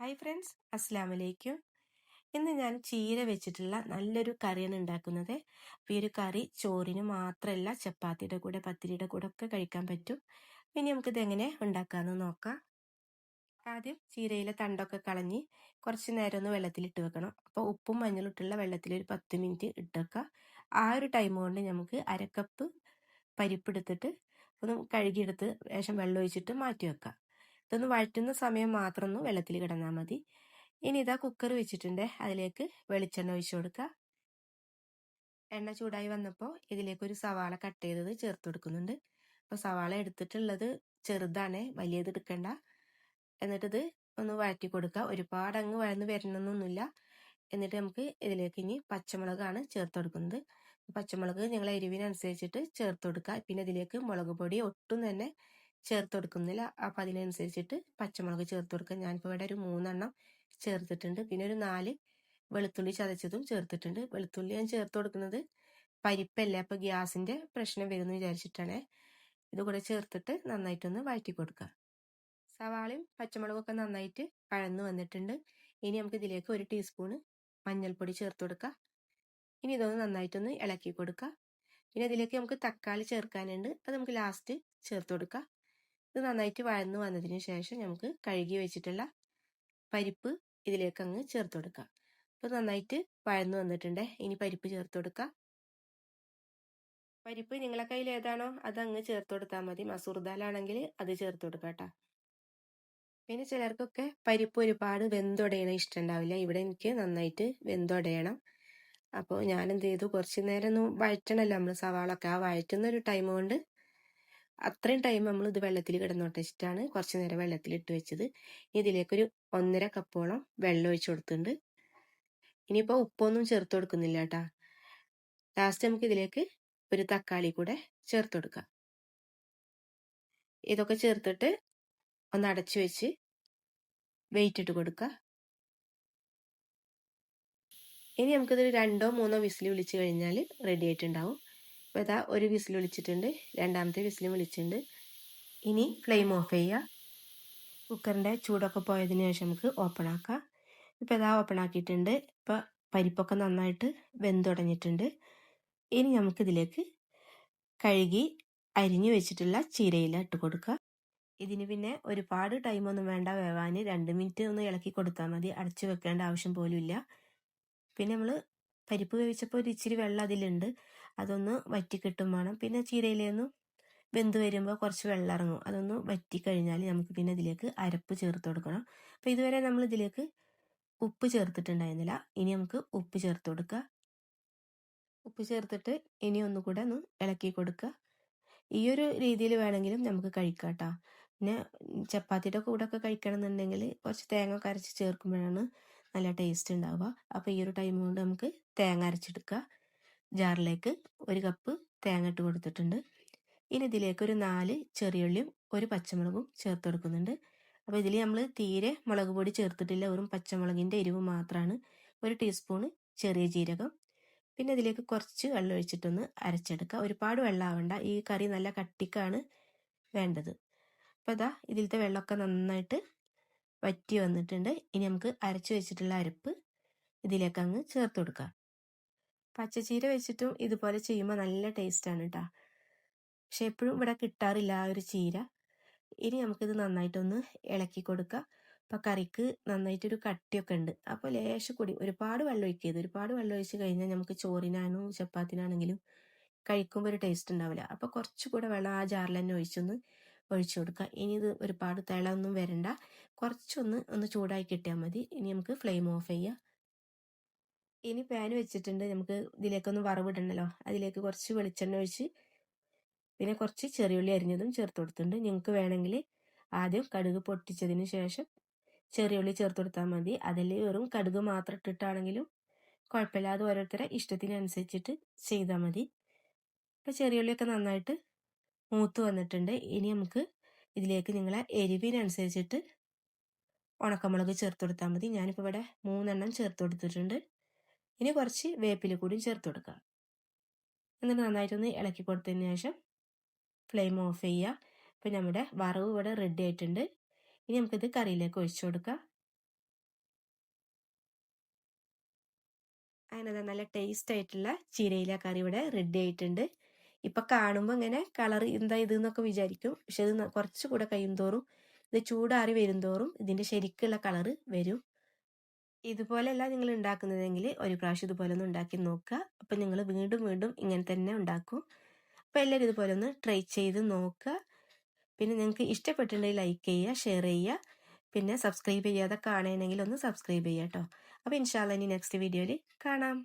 Hi friends അസ്സാം വലൈക്കും ഇന്ന് ഞാൻ ചീര വെച്ചിട്ടുള്ള നല്ലൊരു കറിയാണ് ഉണ്ടാക്കുന്നത്. ഈ ഒരു കറി ചോറിന് മാത്രമല്ല ചപ്പാത്തിയുടെ കൂടെ പത്തിരിയുടെ കൂടെ ഒക്കെ കഴിക്കാൻ പറ്റും. ഇനി നമുക്കിത് എങ്ങനെ ഉണ്ടാക്കാമെന്ന് നോക്കാം. ആദ്യം ചീരയിലെ തണ്ടൊക്കെ കളഞ്ഞ് കുറച്ച് നേരം ഒന്ന് വെള്ളത്തിൽ ഇട്ട് വെക്കണം. അപ്പോൾ ഉപ്പും മഞ്ഞളും ഇട്ടുള്ള വെള്ളത്തിൽ ഒരു പത്ത് മിനിറ്റ് ഇട്ട് വെക്കുക. ആ ഒരു ടൈം കൊണ്ട് നമുക്ക് അരക്കപ്പ് പരിപ്പെടുത്തിട്ട് ഒന്ന് കഴുകിയെടുത്ത് ശേഷം വെള്ളം ഒഴിച്ചിട്ട് മാറ്റി വെക്കുക. ഇതൊന്ന് വഴറ്റുന്ന സമയം മാത്രം ഒന്ന് വെള്ളത്തിൽ കിടന്നാൽ മതി. ഇനി ഇതാ കുക്കർ വെച്ചിട്ടുണ്ട്. അതിലേക്ക് വെളിച്ചെണ്ണ ഒഴിച്ചു കൊടുക്കുക എണ്ണ ചൂടായി വന്നപ്പോൾ ഇതിലേക്ക് ഒരു സവാള കട്ട് ചെയ്തത് ചേർത്ത് കൊടുക്കുന്നുണ്ട്. അപ്പോൾ സവാള എടുത്തിട്ടുള്ളത് ചെറുതാണ് വലിയത് എടുക്കണ്ട. എന്നിട്ടിത് ഒന്ന് വഴറ്റി കൊടുക്കുക ഒരുപാട് അങ്ങ് വഴന്ന് വരണമെന്നൊന്നുമില്ല. എന്നിട്ട് നമുക്ക് ഇതിലേക്ക് ഇനി പച്ചമുളകാണ് ചേർത്ത് കൊടുക്കുന്നത്. പച്ചമുളക് നിങ്ങൾ എരിവിനനുസരിച്ചിട്ട് ചേർത്ത് കൊടുക്കുക പിന്നെ ഇതിലേക്ക് മുളക് പൊടി ഒട്ടും തന്നെ ചേർത്ത് കൊടുക്കുന്നില്ല. അപ്പം അതിനനുസരിച്ചിട്ട് പച്ചമുളക് ചേർത്ത് കൊടുക്കുക ഞാനിപ്പോൾ ഇവിടെ ഒരു മൂന്നെണ്ണം ചേർത്തിട്ടുണ്ട്. പിന്നെ ഒരു നാല് വെളുത്തുള്ളി ചതച്ചതും ചേർത്തിട്ടുണ്ട്. വെളുത്തുള്ളി ഞാൻ ചേർത്ത് കൊടുക്കുന്നത് പരിപ്പല്ലേ? അപ്പോൾ ഗ്യാസിന്റെ പ്രശ്നം വരുമെന്ന് വിചാരിച്ചിട്ടാണ്. ഇതുകൂടെ ചേർത്തിട്ട് നന്നായിട്ടൊന്ന് വഴറ്റി കൊടുക്കുക. സവാളയും പച്ചമുളകും ഒക്കെ നന്നായിട്ട് കഴന്ന് വന്നിട്ടുണ്ട്. ഇനി നമുക്ക് ഇതിലേക്ക് ഒരു ടീസ്പൂണ് മഞ്ഞൾപ്പൊടി ചേർത്ത് കൊടുക്കുക. ഇനി ഇതൊന്ന് നന്നായിട്ടൊന്ന് ഇളക്കി കൊടുക്കുക. പിന്നെ ഇതിലേക്ക് നമുക്ക് തക്കാളി ചേർക്കാനുണ്ട്. അത് നമുക്ക് ലാസ്റ്റ് ചേർത്ത് കൊടുക്കുക. ഇത് നന്നായിട്ട് വഴന്നു വന്നതിന് ശേഷം നമുക്ക് കഴുകി വെച്ചിട്ടുള്ള പരിപ്പ് ഇതിലേക്ക് അങ്ങ് ചേർത്ത് കൊടുക്കാം. അപ്പോൾ നന്നായിട്ട് വഴന്നു വന്നിട്ടുണ്ട്. ഇനി പരിപ്പ് ചേർത്ത് കൊടുക്കാം. പരിപ്പ് നിങ്ങളെ കയ്യിൽ ഏതാണോ അത് അങ്ങ് ചേർത്ത് കൊടുത്താൽ മതി. മസൂർ ദാലാണെങ്കിൽ അത് ചേർത്ത് കൊടുക്കാം കേട്ടോ പിന്നെ ചിലർക്കൊക്കെ പരിപ്പ് ഒരുപാട് വെന്തൊടയണം ഇഷ്ടമുണ്ടാവില്ല ഇവിടെ എനിക്ക് നന്നായിട്ട് വെന്തൊടയണം. അപ്പോൾ ഞാൻ എന്ത് ചെയ്തു? കുറച്ച് നേരം ഒന്ന് വഴറ്റണല്ലോ നമ്മൾ സവാളൊക്കെ. ആ വഴറ്റുന്ന ഒരു ടൈം കൊണ്ട് അത്രയും ടൈം നമ്മൾ ഇത് വെള്ളത്തിൽ കിടന്നോട്ടിച്ചിട്ടാണ് കുറച്ച് നേരം വെള്ളത്തിൽ ഇട്ട് വെച്ചത്. ഇതിലേക്കൊരു ഒന്നര കപ്പോളം വെള്ളം ഒഴിച്ചു കൊടുത്തിട്ടുണ്ട്. ഇനിയിപ്പോൾ ഉപ്പൊന്നും ചേർത്ത് കൊടുക്കുന്നില്ല കേട്ടാ ലാസ്റ്റ് നമുക്ക് ഇതിലേക്ക് ഒരു തക്കാളി കൂടെ ചേർത്ത് കൊടുക്കാം. ഇതൊക്കെ ചേർത്തിട്ട് ഒന്ന് അടച്ചു വെച്ച് വെയിറ്റ് ഇട്ട് കൊടുക്കുക ഇനി നമുക്കിത് രണ്ടോ മൂന്നോ വിസിൽ വിളിച്ചു കഴിഞ്ഞാൽ റെഡി ആയിട്ടുണ്ടാവും. അപ്പോൾ ഇതാ ഒരു വിസിൽ വിളിച്ചിട്ടുണ്ട്. രണ്ടാമത്തെ വിസിലും വിളിച്ചിട്ടുണ്ട്. ഇനി ഫ്ലെയിം ഓഫ് ചെയ്യുക. കുക്കറിന്റെ ചൂടൊക്കെ പോയതിന് ശേഷം നമുക്ക് ഓപ്പൺ ആക്കാം. ഇപ്പോൾ ഇതാ ഓപ്പൺ ആക്കിയിട്ടുണ്ട്. ഇപ്പോൾ പരിപ്പൊക്കെ നന്നായിട്ട് വെന്ത് തുടങ്ങിയിട്ടുണ്ട്. ഇനി നമുക്കിതിലേക്ക് കഴുകി അരിഞ്ഞു വെച്ചിട്ടുള്ള ചീരയില ഇട്ട് കൊടുക്കുക. ഇതിന് പിന്നെ ഒരുപാട് ടൈമൊന്നും വേണ്ട. വേവാൻ രണ്ട് മിനിറ്റ് ഒന്ന് ഇളക്കി കൊടുത്താൽ മതി. അടച്ചു വെക്കേണ്ട ആവശ്യം പോലും ഇല്ല. പിന്നെ നമ്മൾ പരിപ്പ് വേവിച്ചപ്പോൾ ഒരു ഇച്ചിരി വെള്ളം അതിലുണ്ട്. അതൊന്ന് വറ്റി കിട്ടും വേണം. പിന്നെ ചീരയിലേന്ന് വെന്ത് വരുമ്പോൾ കുറച്ച് വെള്ളം ഇറങ്ങും അതൊന്ന് വറ്റി കഴിഞ്ഞാൽ നമുക്ക് പിന്നെ ഇതിലേക്ക് അരപ്പ് ചേർത്ത് കൊടുക്കണം. അപ്പോൾ ഇതുവരെ നമ്മൾ ഇതിലേക്ക് ഉപ്പ് ചേർത്തിട്ടുണ്ടായിരുന്നില്ല. ഇനി നമുക്ക് ഉപ്പ് ചേർത്ത് കൊടുക്കുക. ഉപ്പ് ചേർത്തിട്ട് ഇനി ഒന്നുകൂടെ ഒന്ന് ഇളക്കി കൊടുക്കുക. ഈ ഒരു രീതിയിൽ വേണമെങ്കിലും നമുക്ക് കഴിക്കാം കേട്ടോ. പിന്നെ ചപ്പാത്തിയുടെ കൂടെ ഒക്കെ കഴിക്കണം എന്നുണ്ടെങ്കിൽ കുറച്ച് തേങ്ങ അരച്ച് ചേർക്കുമ്പോഴാണ് നല്ല ടേസ്റ്റ് ഉണ്ടാവുക. അപ്പോൾ ഈ ഒരു ടൈം കൊണ്ട് നമുക്ക് തേങ്ങ അരച്ചെടുക്കുക. ജാറിലേക്ക് ഒരു കപ്പ് തേങ്ങ ഇട്ട് കൊടുത്തിട്ടുണ്ട്. ഇനി ഇതിലേക്ക് ഒരു നാല് ചെറിയുള്ളിയും ഒരു പച്ചമുളകും ചേർത്ത് കൊടുക്കുന്നുണ്ട്. അപ്പോൾ ഇതിൽ നമ്മൾ തീരെ മുളക് പൊടി ചേർത്തിട്ടില്ല. വെറും പച്ചമുളകിന്റെ എരിവ് മാത്രമാണ് ഒരു ടീസ്പൂണ് ചെറിയ ജീരകം. പിന്നെ ഇതിലേക്ക് കുറച്ച് വെള്ളം ഒഴിച്ചിട്ടൊന്ന് അരച്ചെടുക്കുക. ഒരുപാട് വെള്ളം ആവണ്ട. ഈ കറി നല്ല കട്ടിക്കാണ് വേണ്ടത്. അപ്പോൾ ഇതാ ഇതിലത്തെ വെള്ളമൊക്കെ നന്നായിട്ട് വറ്റി വന്നിട്ടുണ്ട്. ഇനി നമുക്ക് അരച്ചു വെച്ചിട്ടുള്ള അരപ്പ് ഇതിലേക്ക് അങ്ങ് ചേർത്ത് കൊടുക്കാം. പച്ചച്ചീര വെച്ചിട്ടും ഇതുപോലെ ചെയ്യുമ്പോൾ നല്ല ടേസ്റ്റാണ് കേട്ടോ പക്ഷെ എപ്പോഴും ഇവിടെ കിട്ടാറില്ല ആ ഒരു ചീര. ഇനി നമുക്കിത് നന്നായിട്ടൊന്ന് ഇളക്കി കൊടുക്കുക അപ്പം കറിക്ക് നന്നായിട്ടൊരു കട്ടിയൊക്കെ ഉണ്ട്. അപ്പോൾ ലേശം കൂടി ഒരുപാട് വെള്ളം ഒഴിക്കരുത്. ഒരുപാട് വെള്ളം ഒഴിച്ച് കഴിഞ്ഞാൽ നമുക്ക് ചോറിനാണോ ചപ്പാത്തിനാണെങ്കിലും കഴിക്കുമ്പോൾ ഒരു ടേസ്റ്റ് ഉണ്ടാവില്ല. അപ്പോൾ കുറച്ചുകൂടെ വെള്ളം ആ ജാറിൽ തന്നെ ഒഴിച്ചൊന്ന് ഒഴിച്ചു കൊടുക്കുക ഇനി ഇത് ഒരുപാട് തിളൊന്നും വരണ്ട. കുറച്ചൊന്ന് ഒന്ന് ചൂടായി കിട്ടിയാൽ മതി. ഇനി നമുക്ക് ഫ്ലെയിം ഓഫ് ചെയ്യാം. ഇനി പാൻ വെച്ചിട്ടുണ്ട്. നമുക്ക് ഇതിലേക്കൊന്ന് വറവിടണല്ലോ. അതിലേക്ക് കുറച്ച് വെളിച്ചെണ്ണ ഒഴിച്ച് പിന്നെ കുറച്ച് ചെറിയുള്ളി അരിഞ്ഞതും ചേർത്ത് കൊടുത്തിട്ടുണ്ട്. നിങ്ങൾക്ക് വേണമെങ്കിൽ ആദ്യം കടുക് പൊട്ടിച്ചതിന് ശേഷം ചെറിയുള്ളി ചേർത്ത് കൊടുത്താൽ മതി. അതിൽ വെറും കടുക് മാത്രം ഇട്ടിട്ടാണെങ്കിലും കുഴപ്പമില്ല. അത് ഓരോരുത്തരെ ഇഷ്ടത്തിനനുസരിച്ചിട്ട് ചെയ്താൽ മതി. അപ്പോൾ ചെറിയുള്ളിയൊക്കെ നന്നായിട്ട് മൂത്ത് വന്നിട്ടുണ്ട്. ഇനി നമുക്ക് ഇതിലേക്ക് നിങ്ങളെ എരിവിനനുസരിച്ചിട്ട് ഉണക്കമുളക് ചേർത്ത് കൊടുത്താൽ മതി. ഞാനിപ്പോൾ ഇവിടെ മൂന്നെണ്ണം ചേർത്ത് കൊടുത്തിട്ടുണ്ട്. ഇനി കുറച്ച് വേപ്പില കൂടി ചേർത്ത് കൊടുക്കുക. എന്നിട്ട് നന്നായിട്ടൊന്ന് ഇളക്കി കൊടുത്തതിന് ശേഷം ഫ്ലെയിം ഓഫ് ചെയ്യുക. അപ്പോൾ നമ്മുടെ വറവ് ഇവിടെ റെഡി ആയിട്ടുണ്ട്. ഇനി നമുക്കിത് കറിയിലേക്ക് ഒഴിച്ചു കൊടുക്കാം അങ്ങനെ നല്ല ടേസ്റ്റ് ആയിട്ടുള്ള ചീരയില കറി ഇവിടെ റെഡി ആയിട്ടുണ്ട്. ഇപ്പം കാണുമ്പോൾ ഇങ്ങനെ കളർ എന്താ ഇത് എന്നൊക്കെ വിചാരിക്കും. പക്ഷെ ഇത് കുറച്ചുകൂടെ കഴിയും തോറും ഇത് ചൂടാറി വരും തോറും ഇതിന്റെ ശരിക്കുള്ള കളറ് വരും. ഇതുപോലെയല്ല നിങ്ങൾ ഉണ്ടാക്കുന്നതെങ്കിൽ ഒരു പ്രാവശ്യം ഇതുപോലെ ഒന്ന് ഉണ്ടാക്കി നോക്കുക. അപ്പം നിങ്ങൾ വീണ്ടും വീണ്ടും ഇങ്ങനെ തന്നെ ഉണ്ടാക്കും. അപ്പോൾ എല്ലാവരും ഇതുപോലെ ഒന്ന് ട്രൈ ചെയ്ത് നോക്കുക. പിന്നെ നിങ്ങൾക്ക് ഇഷ്ടപ്പെട്ടിട്ടുണ്ടെങ്കിൽ ലൈക്ക് ചെയ്യുക ഷെയർ ചെയ്യുക. പിന്നെ സബ്സ്ക്രൈബ് ചെയ്യാതെ കാണണമെങ്കിൽ ഒന്ന് സബ്സ്ക്രൈബ് ചെയ്യാം കേട്ടോ അപ്പോൾ ഇൻഷാല്ല ഇനി നെക്സ്റ്റ് വീഡിയോയിൽ കാണാം.